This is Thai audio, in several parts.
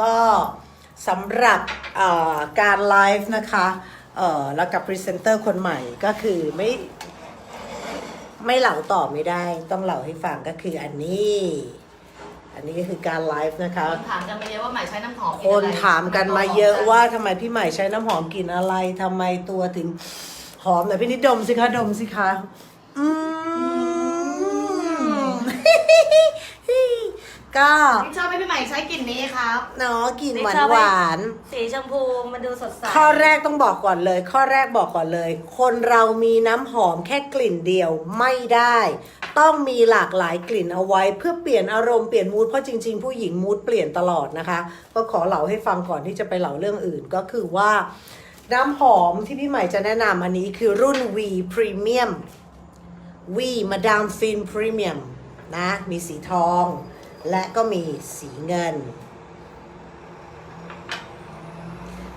ก็สำหรับเอ่อการไลฟ์นะคะเอ่อแล้วกับพรีเซนเตอร์คนใหม่ก็คือไม่ไม่เหล่าต่อไม่ได้ ต้องเหล่าให้ฟังก็คืออันนี้ อันนี้ก็คือการไลฟ์นะคะคนถามกันมาเยอะว่าใหม่ใช้น้ำหอมคนถามกันมาเยอะว่าทำไมพี่ใหม่ใช้น้ำหอมกลิ่นอะไรทำไมตัวถึงหอมแต่พี่นิดดมสิคะดมสิคะอืม ก็ที่ชอบให้พี่ใหม่ใช้กลิ่นนี้ครับเนาะกลิ่นนี่หวานชอบหไหมวานสีชมพูมันดูสดใสข้อแรกต้องบอกก่อนเลย ข้อแรกบอกก่อนเลย คนเรามีน้ำหอมแค่กลิ่นเดียวไม่ได้ ต้องมีหลากหลายกลิ่นเอาไว้ เพื่อเปลี่ยนอารมณ์เปลี่ยนมูดเพราะจริง ๆ ผู้หญิงมูดเปลี่ยนตลอดนะคะ ก็ขอเล่าให้ฟังก่อนที่จะไปเล่าเรื่องอื่นก็คือว่า น้ำหอมที่พี่ใหม่จะแนะนำอันนี้คือรุ่น V Premium V Madame Fin Premium นะมีสีทอง และก็มีสีเงิน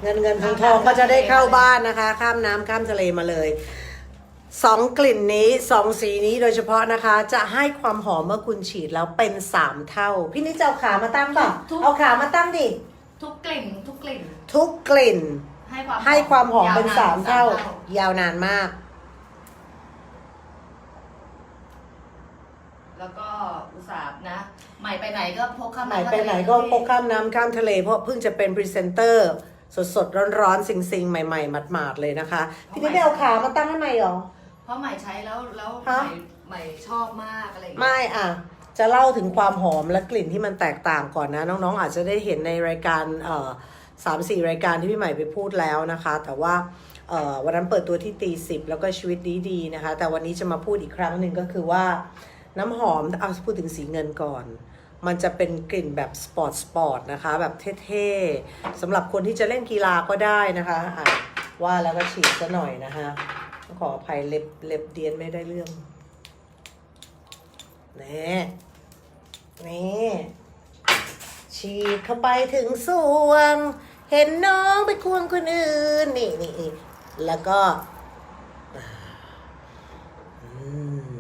เงินเงินทองทองก็จะได้เข้าบ้านนะคะ ข้ามน้ำข้ามทะเลมาเลยสองกลิ่นนี้สองสีนี้โดยเฉพาะนะคะ จะให้ความหอมเมื่อคุณฉีดแล้วเป็นสามเท่า พี่นิดจะเอาขามาตั้งป่ะทุกเอาขามาตั้งดิทุกกลิ่นทุกกลิ่น ทุกกลิ่น ให้ความให้ความหอมเป็นยวนสามเท่าสมยาวนานมาก แล้วก็อุตส่าห์นะ ใหม่ไปไหนก็พกข้ามไหนไปไหนก็พกข้ามน้ำข้ามทะเลเพราะเพิ่งจะเป็นพรีเซนเตอร์ สดสดร้อนร้อนๆ สิงๆ ใหม่ๆหมาดๆ เลยนะคะ พี่นิดไม่เอาขามาตั้งให้ไหมหรอ เพราะใหม่ใช้แล้วแล้วใหฮะม่ใหม่ชอบมากอะไรอย่างเงี้ยไม่อะจะเล่าถึงความหอมและกลิ่นที่มันแตกต่างก่อนนะ น้องๆ อาจจะได้เห็นในรายการเอ่อสามสี่รายการที่พี่ใหม่ไปพูดแล้วนะคะ แต่ว่าเอ่อวันนั้นเปิดตัวที่ตีสิบแล้วก็ชีวิตดีๆนะคะ แต่วันนี้จะมาพูดอีกครั้งหนึ่งก็คือว่าน้ำหอมเอาพูดถึงสีเงินก่อน มันจะเป็นกลิ่นแบบสปอร์ตสปอร์ตนะคะ แบบเท่ๆสำหรับคนที่จะเล่นกีฬาก็ได้นะคะอะว่าแล้วก็ฉีดซะหน่อยนะคะขออภัยเล็บเล็บเดียนไม่ได้เรื่องนี่นี่ฉีดเข้าไปถึงสวง เห็นน้องไปควงคนอื่น นี่นี่แล้วก็อื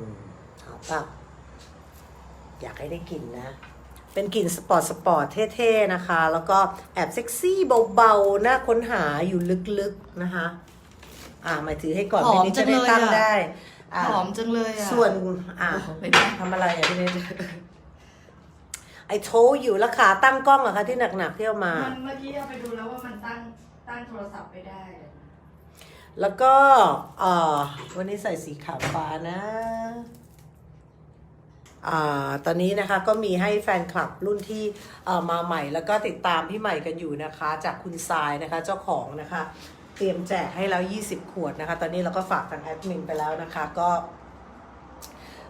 มเอาปะ อยากให้ได้กลิ่นนะ เป็นกลิ่นสปอร์ตสปอร์ตเท่ๆนะคะ แล้วก็แอบเซ็กซี่เบาๆน่าค้นหาอยู่ลึกๆนะคะ อ่ามาถือให้ก่อนหอมไม่นี้จัจะงได้เลยตั้งอะ ได้อะหอมจังเลยอะส่วนอะเป็นไงทำอะไรอะพี่เนทไอ้โทอยู่แล้วขาตั้งกล้องเหรอคะที่หนักๆที่เอามา มันเมื่อกี้เอาไปดูแล้วว่ามันตั้งตั้งโทรศัพท์ไม่ได้แล้วก็เอ่อวันนี้ใส่สีขาวฟ้านะอ่า ตอนนี้นะคะก็มีให้แฟนคลับรุ่นที่มาใหม่ แล้วก็ติดตามพี่ใหม่กันอยู่นะคะ จากคุณทรายนะคะเจ้าของนะคะ เตรียมแจกให้แล้ว 20 ขวดนะคะ ตอนนี้เราก็ฝากทางแอดมินไปแล้วนะคะก็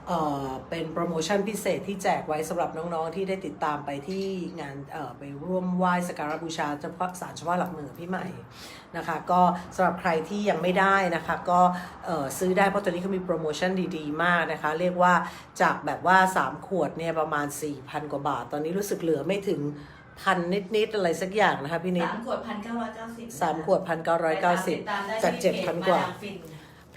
เอ่อเป็นโปรโมชั่นพิเศษที่แจกไว้สำหรับน้องๆ ที่ได้ติดตามไปที่งานเอ่อไปร่วมไหว้สักการะบูชาเฉพาะศาลเฉพาะหลักเมืองพี่ใหม่นะคะ ก็สำหรับใครที่ยังไม่ได้นะคะ ก็เอ่อซื้อได้เพราะตอนนี้เขามีโปรโมชั่นดีๆ มากนะคะ เรียกว่าจากแบบว่า 3 ขวดเนี่ยประมาณ 4,000 กว่าบาท ตอนนี้รู้สึกเหลือไม่ถึงพันนิด ๆ อะไรสักอย่างนะคะพี่นิดสามขวดพันเก้าร้อยเก้าสิบสามขวดพันเก้าร้อยเก้าสิบจากเจ็ดพันกว่า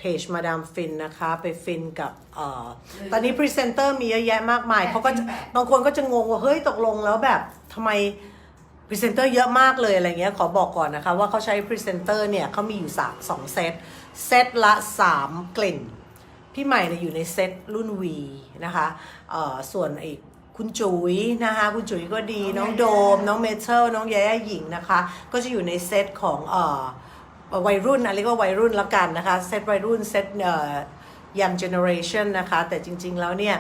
เพจมาดามฟินนะคะ ไปฟินกับเอ่อตอนนี้พรีเซนเตอร์มีเยอะแยะมากมายแปดเขาก็จะแปดบางคนก็จะงงว่า เฮ้ยตกลงแล้วแบบทำไมพรีเซนเตอร์เยอะมากเลยอะไรเงี้ยขอบอกก่อนนะคะว่าเขาใช้พรีเซนเตอร์เนี่ยเขามีอยู่สามสองเซต เซตละ 3 กลิ่น พี่ใหม่เนี่ยอยู่ในเซตรุ่น V นะคะเอ่อส่วนอีกคุณจุ๋ยนะคะคุณจุ๋ยก็ดีน้องโดม น้องเมเทลน้องแย่หญิงนะคะ ก็จะอยู่ในเซตของเอ่อ วัยรุ่นอะไรก็วัยรุ่นแล้วกันนะคะเซตวัยรุ่นเซตเอ่อ young generation นะคะ แต่จริง ๆ แล้วเนี่ย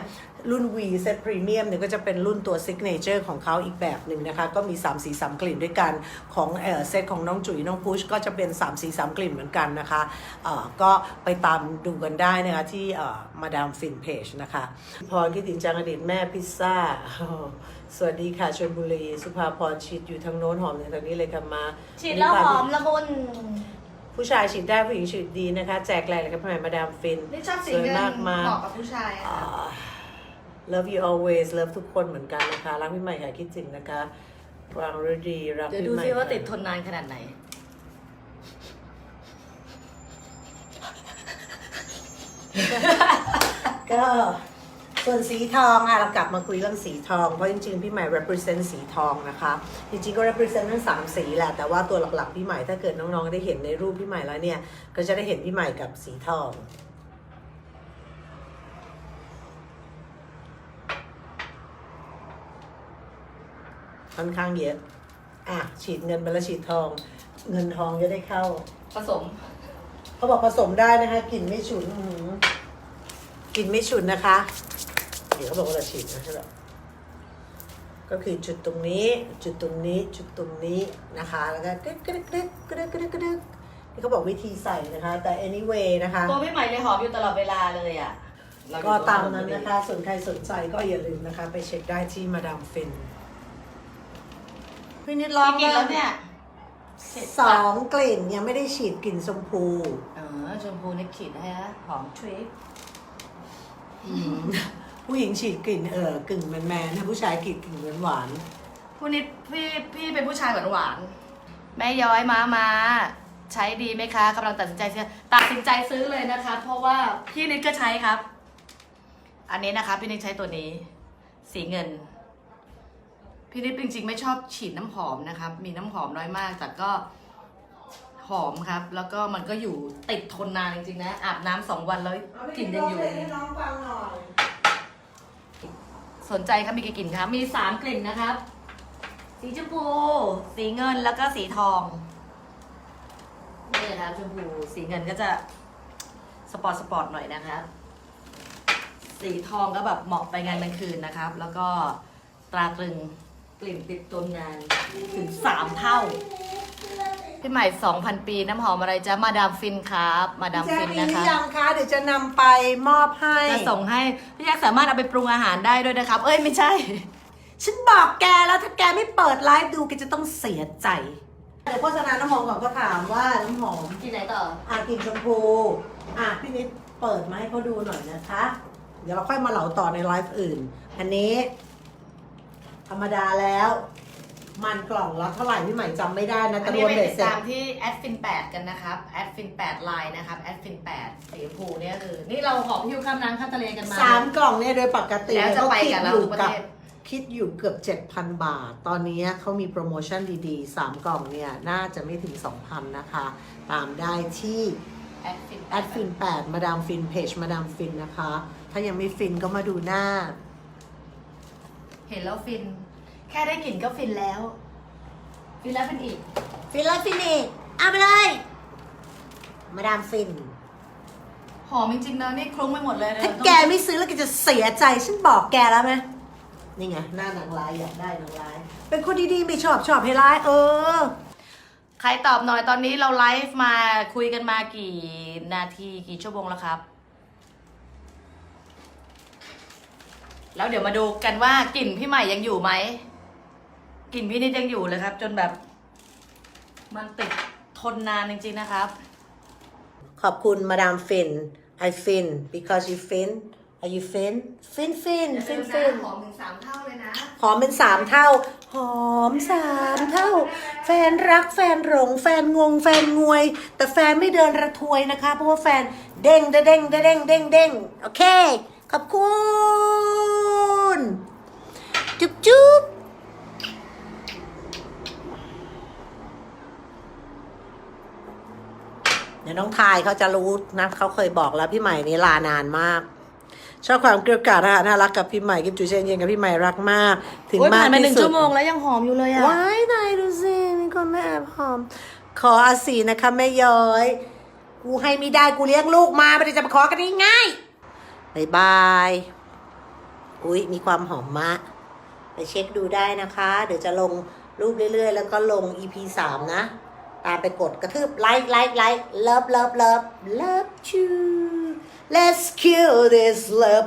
รุ่น V เซตพรีเมียมเนี่ยก็จะเป็นรุ่นตัว signature ของเขาอีกแบบหนึ่งนะคะ ก็มี 3 สี 3 กลิ่นด้วยกัน ของเออเซตของน้องจุ๋ยน้องพุชก็จะเป็น 3 สี 3 กลิ่นเหมือนกันนะคะเออก็ไปตามดูกันได้นะคะที่มาดามฟินเพจนะคะ พรคิดถึงจังอดีตแม่พิซซ่า สวัสดีค่ะชลบุรี สุภาพรชิดอยู่ทางโน้นหอมในทางนี้เลยค่ะมาฉีดแล้วหอมละมุน ผู้ชายฉีดได้ผู้หญิงฉีดดีนะคะ แจกแรงเลยครับพี่ใหม่มาดามฟินนี่ชอบสีสวยเงินมากมาเหกมาะกับผู้ชายอะอ่ค่ะา love you always love ทุกคนเหมือนกันนะคะ รักพี่ใหม่ค่ะคิดถึงนะคะวางฤดีรักเดี๋ยวพี่ดูใหม่ซิว่าค่ะติดทนนานขนาดไหน ก็ ส่วนสีทองอะเรากลับมาคุยเรื่องสีทอง เพราะจริงๆ พี่ใหม่ represent สีทองนะคะ จริงๆ ก็ represent ทั้งสามสีแหละ แต่ว่าตัวหลักๆ พี่ใหม่ถ้าเกิดน้องๆ ได้เห็นในรูปพี่ใหม่แล้วเนี่ย ก็จะได้เห็นพี่ใหม่กับสีทองค่อนข้างเยอะ อะ ฉีดเงินไปแล้วฉีดทอง เงินทองจะได้เข้า ผสม เขาบอกผสมได้นะคะกลิ่นไม่ฉุนอื้อหือกลิ่นไม่ฉุนนะคะเดี๋ยวเขาบอกว่าเราฉีดนะใช่ไหมก็คือจุดตรงนี้ จุดตรงนี้ จุดตรงนี้นะคะ แล้วก็กึ๊กกึ๊กกึ๊กกึ๊กกึ๊กกึ๊กกึ๊กนี่เขาบอกวิธีใส่นะคะ แต่ anyway นะคะ ตัวพี่ใหม่เลยหอมอยู่ตลอดเวลาเลยอะเรอยู่ก็ตามนั้นนะคะ ส่วนใครสนใจก็อย่าลืมนะคะ ไปเช็คได้ที่มาดามฟินพี่นิดลองพี่กินแล้วเนี่ยสองกลิ่นยังไม่ได้ฉีดกลิ่นชมพู เออชมพูนิดฉีดให้ฮะหอมทริป ผู้หญิงฉีดกลิ่นเออกึ่งแมนแมนๆถ้าผู้ชายกลิ่นกลิ่นหวานหวานผู้นิดพี่พี่เป็นผู้ชายหวานหวานๆแม่ย้อยมามาใช้ดีไหมคะกำลังตัดสินใจซื้อตัดสินใจซื้อเลยนะคะ เพราะว่าพี่นิดก็ใช้ครับ อันนี้นะคะ พี่นิดใช้ตัวนี้ สีเงิน พี่นิดจริงๆ ไม่ชอบฉีดน้ำหอมนะครับ มีน้ำหอมน้อยมาก แต่ก็หอมครับ แล้วก็มันก็อยู่ติดทนนานจริงๆนะอาบน้ำสองวันแล้วกลิ่นยังอยู่ให้น้องฟังหน่อย สนใจครับมีกี่กลิ่นครับมีสามกลิ่นนะครับ สีชมพู สีเงินแล้วก็สีทองนี่นะครับชมพูสีเงินก็จะสปอร์ตสปอร์ตหน่อยนะครับ สีทองก็แบบเหมาะไปงานกลางคืนนะครับ แล้วก็ตราตรึงกลิ่นติดตัวนานถึงสามเท่า พี่ใหม่สองพันปีน้ำหอมอะไรจ๊ะมาดามฟินครับ มาดามแจ๊ฟิคนมีหนะรือคะยังคะเดี๋ยวจะนำไปมอบให้ จะส่งให้พี่แจ๊คสามารถเอาไปปรุงอาหารได้ด้วยนะครับ เอ้ยไม่ใช่ ฉันบอกแกแล้วถ้าแกไม่เปิดไลฟ์ดูแกจะต้องเสียใจ เดี๋ยวโฆษณาน้ำหอมก่อนก็ถามว่าน้ำหอมที่ไหนต่อ อะกลิ่นชมพูอะพี่นิดเปิดมาให้เขาดูหน่อยนะคะ เดี๋ยวเราค่อยมาเหลาต่อในไลฟ์อื่น อันนี้ ธรรมดาแล้ว มันกล่องละเท่าไหร่พี่ใหม่จำไม่ได้นะอัแต่นรนี้วมไปเบ็ดติดเสร็จตามที่แอดฟิน8กันนะครับแอดฟิน8ไลน์นะครับแอดฟิน8สีชมพูเนี่ยคือ นี่เราหอบพิ้วข้ามน้ำข้ามทะเลกันมา สามกล่องเนี่ยโดยปกติแล้วจะไปคิดกับเราอยู่ทุกประกับเทศ คิดอยู่เกือบ 7,000 บาท ตอนนี้เขามีโปรโมชั่นดีๆ 3 กล่องเนี่ย น่าจะไม่ถึง 2,000 นะคะ ตามได้ที่ แอดฟินแอดฟิน8มาดามฟินเพจมาดามฟินนะคะ ถ้ายังไม่ฟินก็มาดูหน้า เห็นแล้วฟิน แค่ได้กลิ่นก็ฟินแล้ว ฟินแล้วฟินอีก ฟินแล้วฟินอีกเอาไปเลย มาดามฟิน หอมจริงๆนะนี่คลุ้งไปหมดเลยถ้าแกไม่ซื้อแล้วแกจะเสียใจฉันบอกแกแล้วไหมนี่ไงหน้าหนังลายอยากได้หนังลาย เป็นคนดีๆไม่ชอบชอบให้ร้าย เออ ใครตอบหน่อยตอนนี้เราไลฟ์มาคุยกันมากี่นาทีกี่ชั่วโมงแล้วครับ แล้วเดี๋ยวมาดูกันว่ากลิ่นพี่ใหม่ยังอยู่ไหม กลิ่นพี่นิดยังอยู่เลยครับ จนแบบ มันติดทนนานจริงๆนะครับ ขอบคุณมาดามฟิน I fin because you fin are you fin fin fin fin fin หอมถึงสามเท่าเลยนะ หอมเป็นสามเท่า หอมสามเท่า แฟนรักแฟนหลงแฟนงงแฟนงวย แต่แฟนไม่เดินระทวยนะคะ เพราะว่าแฟนเด้งเด้งเด้งเด้งเด้งเด้งโอเค ขอบคุณ จุ๊บจุ๊บ ดี๋ยวน้องทายเขาจะรู้นะเขาเคยบอกแล้วพี่ใหม่นี่ลานานมาก ชอบความเกลียวกราดนะคะน่ารักกับพี่ใหม่กิฟจูเชนเย็นกับพี่ใหม่รักมาก ถึงโอ้ยมากผ่านมาหที่นึ่งสุดชั่วโมงแล้วยังหอมอยู่เลยอะว้ายนายดูสิมีคนแม่แอบหอม ขออาศีนะคะแม่ย้อย กูให้ไม่ได้กูเลี้ยงลูกมาไม่ได้จะมาขอกันง่ายๆบายบายอุ้ยมีความหอมมะไปเช็คดูได้นะคะ เดี๋ยวจะลงรูปเรื่อยๆ แล้วก็ลง EP 3นะ ตามไปกดกระทืบไลค์ไลค์ไลค์ love love love love you let's kill this love